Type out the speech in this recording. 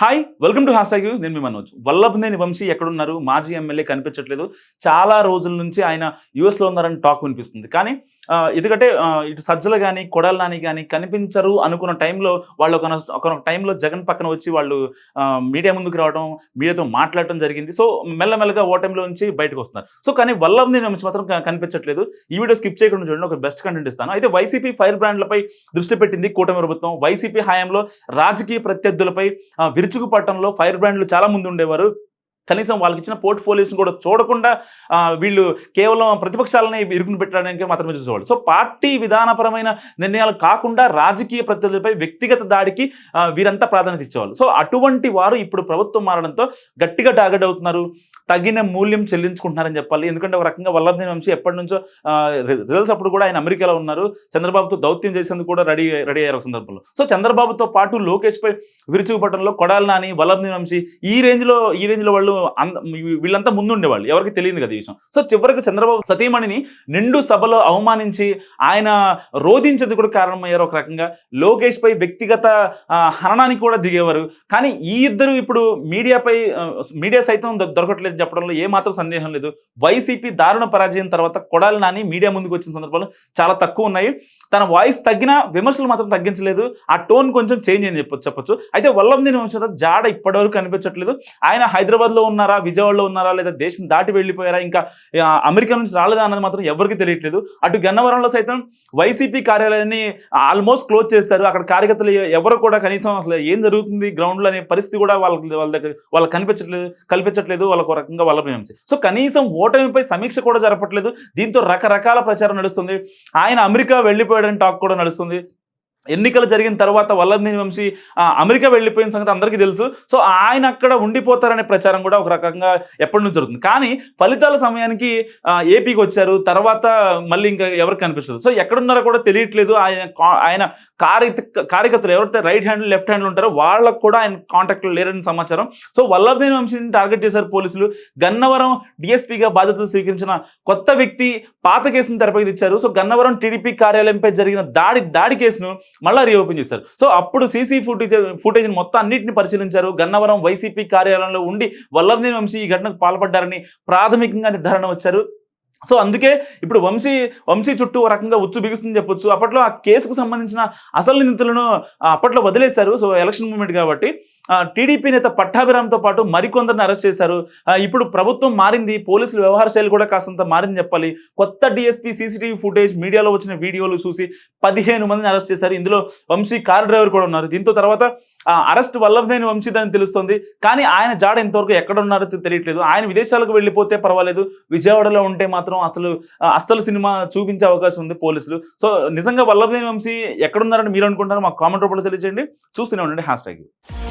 Hi welcome to hashtag నేను మీ మనోజ్. వల్లభనేని వంశీ ఎక్కడున్నారు? మాజీ ఎమ్మెల్యే కనిపించట్లేదు. చాలా రోజుల నుంచి ఆయన యుఎస్లో ఉన్నారని టాక్ వినిపిస్తుంది. కానీ ఎందుకంటే ఇటు సజ్జలు కానీ కొడాల నాని కానీ కనిపించరు అనుకున్న టైంలో వాళ్ళు ఒక ఒక టైంలో జగన్ పక్కన వచ్చి వాళ్ళు మీడియా ముందుకు రావడం మీడియాతో మాట్లాడటం జరిగింది. సో మెల్లమెల్లగా ఓటమిలో నుంచి బయటకు వస్తున్నారు. సో కానీ వల్లభనేని నుంచి మాత్రం కనిపించట్లేదు. ఈ వీడియో స్కిప్ చేయకుండా చూడండి ఒక బెస్ట్ కంటెంట్ ఇస్తాను. అయితే వైసీపీ ఫైర్ బ్రాండ్లపై దృష్టి పెట్టింది కూటమి ప్రభుత్వం. వైసీపీ హయాంలో రాజకీయ ప్రత్యర్థులపై విరుచుకుపట్టడంలో ఫైర్ బ్రాండ్లు చాలా ముందు ఉండేవారు కనీసం వాళ్ళకి ఇచ్చిన పోర్ట్ఫోలియోస్ని కూడా చూడకుండా వీళ్ళు కేవలం ప్రతిపక్షాలని ఇరుకుని పెట్టడానికి మాత్రమే చూసేవాళ్ళు. సో పార్టీ విధానపరమైన నిర్ణయాలు కాకుండా రాజకీయ ప్రత్యర్థులపై వ్యక్తిగత దాడికి వీరంతా ప్రాధాన్యత ఇచ్చేవాళ్ళు. సో అటువంటి వారు ఇప్పుడు ప్రభుత్వం మారడంతో గట్టిగా టార్గెట్ అవుతున్నారు. తగిన మూల్యం చెల్లించుకుంటున్నారని చెప్పాలి. ఎందుకంటే ఒక రకంగా వల్లభనేని వంశీ ఎప్పటి నుంచో రిజల్ట్స్ అప్పుడు కూడా ఆయన అమెరికాలో ఉన్నారు. చంద్రబాబుతో దౌత్యం చేసేందుకు కూడా రెడీ రెడీ అయ్యారు ఒక సందర్భంలో. సో చంద్రబాబుతో పాటు లోకేష్ పై విరుచుకుపట్టడంలో కొడాలి నాని వల్లభనేని వంశీ ఈ రేంజ్లో ఈ రేంజ్లో వాళ్ళు వీళ్ళంతా ముందుండేవాళ్ళు. ఎవరికి తెలియదు కదా ఈ విషయం. సో చివరికి చంద్రబాబు సతీమణిని నిండు సభలో అవమానించి ఆయన రోధించేది కూడా కారణమయ్యారు ఒక రకంగా. లోకేష్ పై వ్యక్తిగత హరణానికి కూడా దిగేవారు. కానీ ఈ ఇద్దరు ఇప్పుడు మీడియాపై మీడియా సైతం దొరకట్లేదు చెప్పడంలో ఏ మాత్రం సందేహం లేదు. వైసీపీ దారుణ పరాజయం తర్వాత కొడాలి నాని మీడియా ముందుకు వచ్చిన సందర్భాలు చాలా తక్కువ ఉన్నాయి. తన వాయిస్ తగ్గిన విమర్శలు మాత్రం తగ్గించలేదు. ఆ టోన్ కొంచెం చేంజ్ అని చెప్పొచ్చు చెప్పొచ్చు. అయితే వల్లంనేని వంశత జాడ ఇప్పటివరకు కనిపించట్లేదు. ఆయన హైదరాబాద్లో ఉన్నారా విజయవాడలో ఉన్నారా లేదా దేశం దాటి వెళ్ళిపోయారా ఇంకా అమెరికా నుంచి రాలేదా అన్నది మాత్రం ఎవరికి తెలియట్లేదు. అటు గన్నవరంలో సైతం వైసీపీ కార్యాలయాన్ని ఆల్మోస్ట్ క్లోజ్ చేస్తారు. అక్కడ కార్యకర్తలు ఎవరు కూడా కనీసం అసలు ఏం జరుగుతుంది గ్రౌండ్లో అనే పరిస్థితి కూడా వాళ్ళకి వాళ్ళ దగ్గర వాళ్ళకి కనిపించట్లేదు కల్పించట్లేదు వాళ్ళకు ఒక రకంగా వాళ్ళ ప్రేమించి సో కనీసం ఓటమిపై సమీక్ష కూడా జరపట్లేదు. దీంతో రకరకాల ప్రచారం నడుస్తుంది. ఆయన అమెరికా వెళ్ళిపోయాడని టాక్ కూడా నడుస్తుంది. ఎన్నికలు జరిగిన తర్వాత వల్లభనేని వంశీ అమెరికా వెళ్ళిపోయిన సంగతి అందరికీ తెలుసు. సో ఆయన అక్కడ ఉండిపోతారనే ప్రచారం కూడా ఒక రకంగా ఎప్పటి నుంచి జరుగుతుంది. కానీ ఫలితాల సమయానికి ఏపీకి వచ్చారు. తర్వాత మళ్ళీ ఇంకా ఎవరికి కనిపిస్తుంది సో ఎక్కడున్నారో కూడా తెలియట్లేదు. ఆయన ఆయన కార్యకర్తలు ఎవరైతే రైట్ హ్యాండ్ లెఫ్ట్ హ్యాండ్ ఉంటారో వాళ్ళకు కూడా ఆయన కాంటాక్ట్లో లేరని సమాచారం. సో వల్లభనేని వంశీని టార్గెట్ చేశారు పోలీసులు. గన్నవరం డిఎస్పీగా బాధ్యతలు స్వీకరించిన కొత్త వ్యక్తి పాత కేసును తెరపైకి తెచ్చారు. సో గన్నవరం టీడీపీ కార్యాలయంపై జరిగిన దాడి దాడి కేసును మళ్ళీ రీఓపెన్ చేశారు. సో అప్పుడు సీసీ ఫుటేజ్ ఫుటేజ్ మొత్తం అన్నింటిని పరిశీలించారు. గన్నవరం వైసీపీ కార్యాలయంలో ఉండి వల్లభనేని వంశీ ఈ ఘటనకు పాల్పడ్డారని ప్రాథమికంగా నిర్ధారణ వచ్చారు. సో అందుకే ఇప్పుడు వంశీ వంశీ చుట్టూ ఒక రకంగా ఉచ్చు బిగుస్తుందని చెప్పొచ్చు. అప్పట్లో ఆ కేసుకు సంబంధించిన అసలు నిందితులను అప్పట్లో వదిలేశారు. సో ఎలక్షన్ మూమెంట్ కాబట్టి టీడీపీ నేత పట్టాభిరామ్తో పాటు మరికొందరిని అరెస్ట్ చేశారు. ఇప్పుడు ప్రభుత్వం మారింది పోలీసులు వ్యవహార శైలి కూడా కాస్తంత మారింది చెప్పాలి. కొత్త డిఎస్పీ సీసీటీవీ ఫుటేజ్ మీడియాలో వచ్చిన వీడియోలు చూసి పదిహేను మందిని అరెస్ట్ చేశారు. ఇందులో వంశీ కార్ డ్రైవర్ కూడా ఉన్నారు. దీంతో తర్వాత అరెస్ట్ వల్లభనేని వంశీదని తెలుస్తుంది. కానీ ఆయన జాడ ఇంతవరకు ఎక్కడ ఉన్నారో తెలియట్లేదు. ఆయన విదేశాలకు వెళ్ళిపోతే పర్వాలేదు. విజయవాడలో ఉంటే మాత్రం అసలు అస్సలు సినిమా చూపించే అవకాశం ఉంది పోలీసులు. సో నిజంగా వల్లభనేని వంశీ ఎక్కడున్నారని మీరు అనుకుంటారో మాకు కామెంట్ రూపంలో తెలియజేయండి. చూస్తూనే ఉండండి హ్యాష్ ట్యాగ్